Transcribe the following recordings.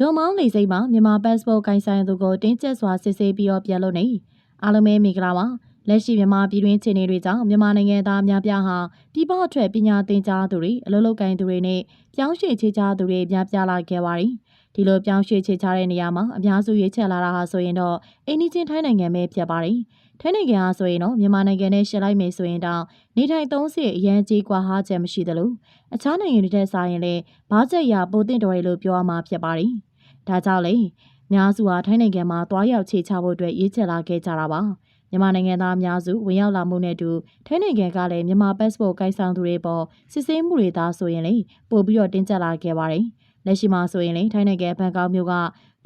ဒုံမောင်းလေစိတ်မှာမြန်မာ passport ကိုင်ဆိုင်သူကိုတင်းကျပ်စွာစစ်ဆေးပြီးတော့ပြန်လုပ်နေအားလုံးပဲမိင်္ဂလာပါလက်ရှိမြန်မာပြည်တွင်းခြေအနေတွေကြောင့်မြန်မာနိုင်ငံသားများပြားဟာပြည်ပအထက်ပညာသင်ကြားသူတွေအလုပ်လုပ်ကိုင်သူတွေနဲ့ပြောင်းရွှေ့ခြေချသူတွေများပြားလာခဲ့ပါတယ်ဒီလိုပြောင်းရွှေ့ခြေချတဲ့နေရာမှာအများစုရွေးချယ်လာတာဟာဆိုရင်တော့အိန္ဒိချင်းထိုင်းနိုင်ငံပဲဖြစ်ပါတယ်ထိုင်းနိုင်ငံဟာဆိုရင်တော့မြန်မာနိုင်ငံနဲ့ရှယ်လိုက်မယ်ဆိုရင်တော့နေထိုင်သုံးဆအရန်ကြီးကွာဟာချက်မရှိသလိုအခြားနိုင်ငံတွေထက်စာရင်လည်းဘားချက်ရပိုတင်တော်ရလို့ပြောရမှာဖြစ်ပါတယ် ဒါကြောင့်လေများစုဟာထိုင်းနိုင်ငံမှာတွားရောက်ချေချဖို့အတွက်ရေးချယ်လာခဲ့ကြတာပါ။မြန်မာနိုင်ငံသားအများစုဝင်ရောက်လာမှုနဲ့အတူထိုင်းနိုင်ငံကလည်းမြန်မာ passport ကိုင်ဆောင်သူတွေပေါ်စစ်ဆေးမှုတွေသာဆိုရင်လေပို့ပြီးတော့တင်းကျပ်လာခဲ့ပါတယ်။လက်ရှိမှာဆိုရင်လေထိုင်းနိုင်ငံဘန်ကောက်မြို့က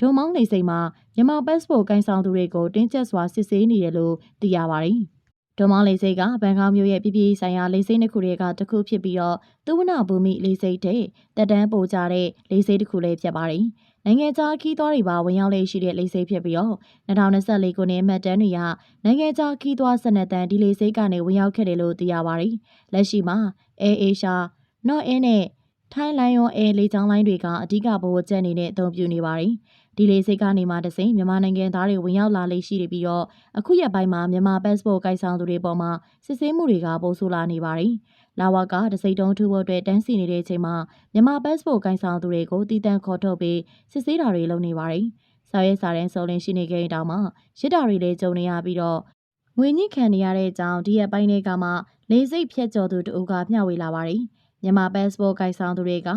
ဒုံမောင်းနေစိမ်မှာမြန်မာ passport ကိုင်ဆောင်သူတွေကိုတင်းကျပ်စွာစစ်ဆေးနေတယ်လို့သိရပါတယ်။ဒုံမောင်းလေစိတ်ကဘန်ကောက်မြို့ရဲ့ပြည်ပြည်ဆိုင်ရာလေစိတ်နှစ်ခုတွေကတစ်ခုဖြစ်ပြီးတော့သုဝနဘူမိလေစိတ်တဲ့တက်တန်းပိုကြတဲ့လေစိတ်တစ်ခုလည်းဖြစ်ပါတယ်။ နိုင်ငံခြားခီးသွားတွေပါဝင်ရောက်လေရှိတဲ့လေစိတ်ဖြစ်ပြီးတော့2024ခုနှစ်မှတ်တမ်းတွေကနိုင်ငံခြားခီးသွား12တန်းဒီလေစိတ်ကနေဝင်ရောက်ခဲ့တယ်လို့သိရပါတယ်။လက်ရှိမှာ Air Asia, Not Air နဲ့ထိုင်းလိုင်းရောအဲလေကြောင်းလိုင်းတွေကအဓိကဘဝကျက်အနေနဲ့အသုံးပြုနေပါတယ်။ ဒီလေစိတ်ကနေမှတစိမ့်မြန်မာနိုင်ငံသားတွေဝင်ရောက်လာလေရှိပြီးတော့အခုရက်ပိုင်းမှာမြန်မာ passport ကိုင်ဆောင်သူတွေပေါ်မှာစစ်ဆေးမှုတွေကပိုဆိုးလာနေပါတယ်။လာဝကတစိမ့်တုံးထူဖို့အတွက်တန်းစီနေတဲ့အချိန်မှာမြန်မာ passport ကိုင်ဆောင်သူတွေကိုတည်တံ့ခေါ်ထုတ်ပြီးစစ်ဆေးတာတွေလုပ်နေပါတယ်။စာရဲစာတန်းစုံလင်ရှိနေကြတဲ့တောင်မှရစ်တာတွေလည်းကြုံနေရပြီးတော့ငွေညှစ်ခံနေရတဲ့အကြောင်းဒီရက်ပိုင်းတွေကမှလေစိတ်ဖြတ်ကျော်သူတူကမျှဝေလာပါတယ်။ မြန်မာ passport ကိုင်ဆောင်သူတွေက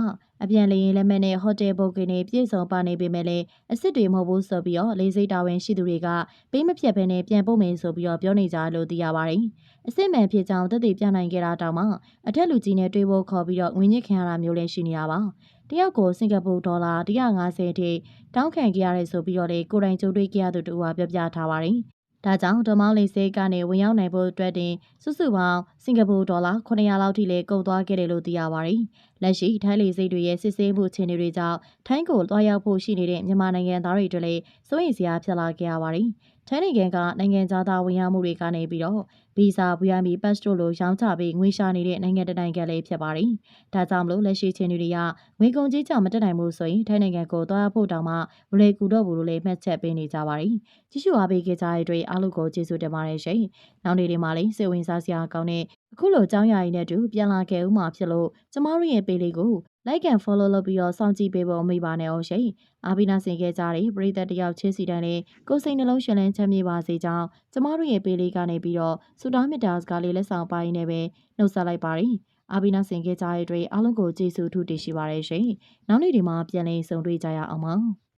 အပြန်လေရင်လက်မှတ်နဲ့ဟိုတယ်ဘုတ်ကင်တွေပြည့်စုံပါနေပေမဲ့လည်းအစ်စ်တွေမဟုတ်ဘူးဆိုပြီးတော့လေစိတ်တာဝန်ရှိသူတွေကပေးမဖြတ်ဘဲနဲ့ပြန်ပို့မယ်ဆိုပြီးတော့ပြောနေကြလို့သိရပါတယ်။အစ်စ်မှန်ဖြစ်ကြောင်းသက်သေပြနိုင်ခဲ့တာတောင်မှအထက်လူကြီးနဲ့တွေ့ဖို့ခေါ်ပြီးတော့ငွေညစ်ခံရတာမျိုးလည်းရှိနေတာပါ။တယောက်ကိုစင်ကာပူဒေါ်လာ150ထိတောင်းခံကြရတယ်ဆိုပြီးတော့လေကိုယ်တိုင်ကြိုးတွေ့ကြရသူတူကပြောပြထားပါတယ်။ ဒါကြောင့်ဒေါ်မောင်းလေးစေးကနေဝင်ရောက်နိုင်ဖို့အတွက်တင်စုစုပေါင်းစင်ကာပူဒေါ်လာ900လောက်ထိလည်းကုန်သွားခဲ့တယ်လို့သိရပါတယ်။ လက်ရှိထိုင်းလေစိတ်တွေရဲ့စစ်ဆေးမှုအခြေအနေတွေကြောင့်ထိုင်းကိုတွားရောက်ဖို့ရှိနေတဲ့မြန်မာနိုင်ငံသားတွေတွေလည်းစိုးရိမ်စရာဖြစ်လာခဲ့ရပါတယ်။ထိုင်းနိုင်ငံကနိုင်ငံသားဝင်ရောက်မှုတွေကနေပြီးတော့ဗီဇာ VIP pass တို့လိုရောင်းချပြီးငွေရှာနေတဲ့နိုင်ငံတကာနိုင်ငံလည်းဖြစ်ပါတယ်။ဒါကြောင့်မလို့လက်ရှိချင်းတွေကငွေကုန်ကြီးကြောင့်မတက်နိုင်ဘူးဆိုရင်ထိုင်းနိုင်ငံကိုသွားဖို့တောင်မှမလွယ်ကူတော့ဘူးလို့လည်းမှတ်ချက်ပေးနေကြပါတယ်။ကြည့်ရှုအားပေးကြတဲ့အတွက်အားလုံးကိုကျေးဇူးတင်ပါတယ်ရှင်။နောက်နေ့တွေမှာလည်းစိတ်ဝင်စားစရာကောင်းတဲ့ အခုလိုကြောင်းရည်နဲ့တူပြန်လာခဲ့ဦးမှာဖြစ်လို့ကျမတို့ရဲ့ပေလေးကို like and follow လုပ်ပြီးတော့စောင့်ကြည့်ပေးဖို့မိပါနဲ့အောင်ရှင်။အားပေးနာဆင်ခဲ့ကြတဲ့ပရိသတ်တယောက်ချင်းစီတိုင်းနဲ့ကိုယ်စိတ်နှလုံးရှင်လန်းချမ်းမြေပါစေကြောင်းကျမတို့ရဲ့ပေလေးကနေပြီးတော့ဆုတောင်းမေတ္တာစကားလေးလက်ဆောင်ပိုင်းနဲ့ပဲနှုတ်ဆက်လိုက်ပါတယ်။အားပေးနာဆင်ခဲ့ကြတဲ့အတွက်အားလုံးကိုကျေးဇူးထူးတင်ရှိပါတယ်ရှင်။နောက်နေ့ဒီမှာပြန်လည်ဆုံတွေ့ကြရအောင်ပါ။